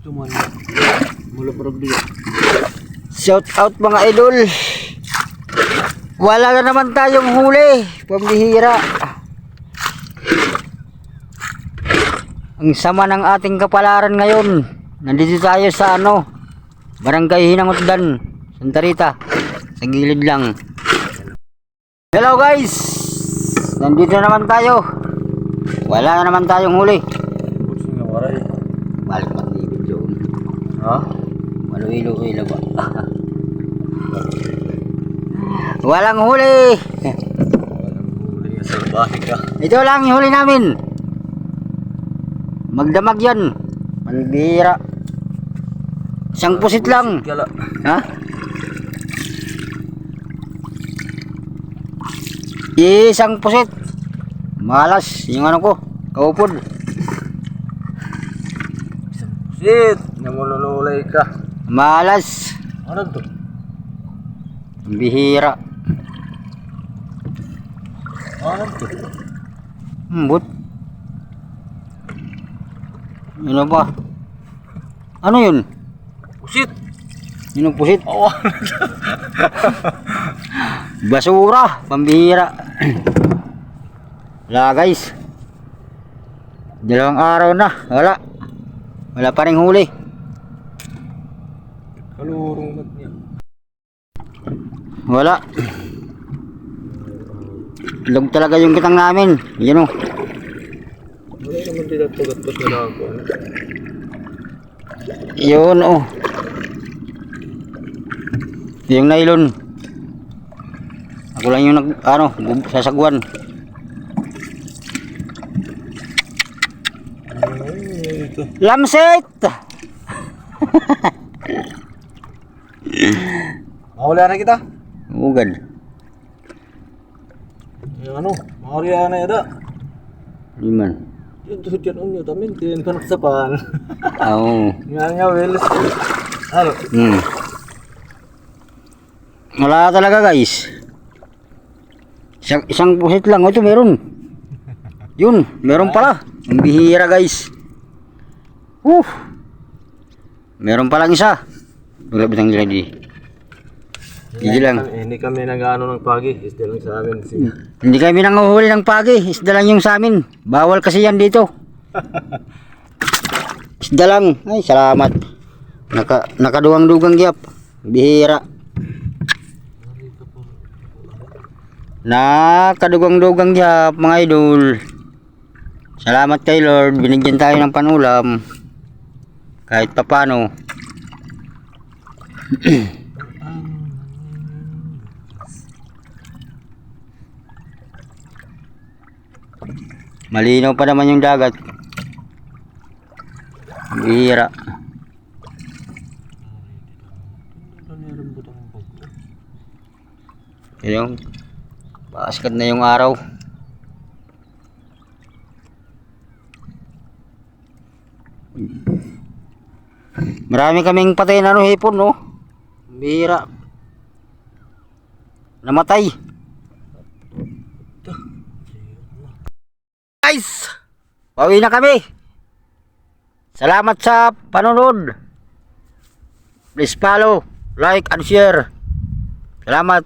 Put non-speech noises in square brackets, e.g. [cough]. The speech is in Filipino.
Cuman mula dia. Shout out mga idol. Wala na naman tayong huli. Pambihira. Ang sama ng ating kapalaran ngayon. Nandito tayo sa ano, Barangay Hinangutdan, Santa Rita. Sa gilid lang. Hello guys! Nandito na naman tayo. Wala na naman tayong huli. Balik. Ha? Maluilo-ilo ba? [laughs] Walang huli. Walang huli sa bahay ka. Ito lang yung huli namin. Magdamag yan. Manbira. Isang pusit lang. Ha? Isang pusit. Malas yung ano ko. Kaupod. Shit! Namulululay ka. Malas. Ano to? Ang Bihira. Ano to? Mbut. Ano ba? Ano yun? Shit! Yun ang pusit. Awa! [laughs] Basura. Pambihira. [clears throat] Wala guys. Dalawang araw na. Wala. Wala pa rin huli. Kalurong mat niya. Wala. Log talaga yung kitang namin. Yan o. Wala naman din at pagat-pat na lang ako. ano? Yun o. Yung nylon. Ako lang yung nag, ano, bub- ito. Lamset! Mahuli na kita. Ugad. Yung ano? Mahuli na yada. Di man. Yung tuhod yan unyo. Tamin. Tiyan ka naksapan. Oo. Nga nga, Wills. Ano? Hmm. Wala talaga guys. Isang, isang pusit lang. Ito meron. Yun, meron pala. Ang bihira guys. Uh. Meron palang isa. Wala bitang lagi. Hindi lang. Kami- Hindi kami nag-ano ng pagi. Isda lang sa amin. Sige. Hindi kami nanguhuli ng pagi. Isda lang yung sa amin. Bawal kasi yan dito. [laughs] Isda lang. Ay, salamat. Naka, nakaduwang-dugang gyap. Bihira. Nakadugang-dugang gyap, mga idol. Salamat kay Lord. Binigyan tayo ng panulam. Kahit papano. Malinaw pa naman yung dagat. Bihira. Yung Baskat na yung araw. Marami kaming patay na ano, hipon, no? Bihira. Namatay. Guys! Pauwi na kami. Salamat sa panonood. Please follow, like, and share. Salamat.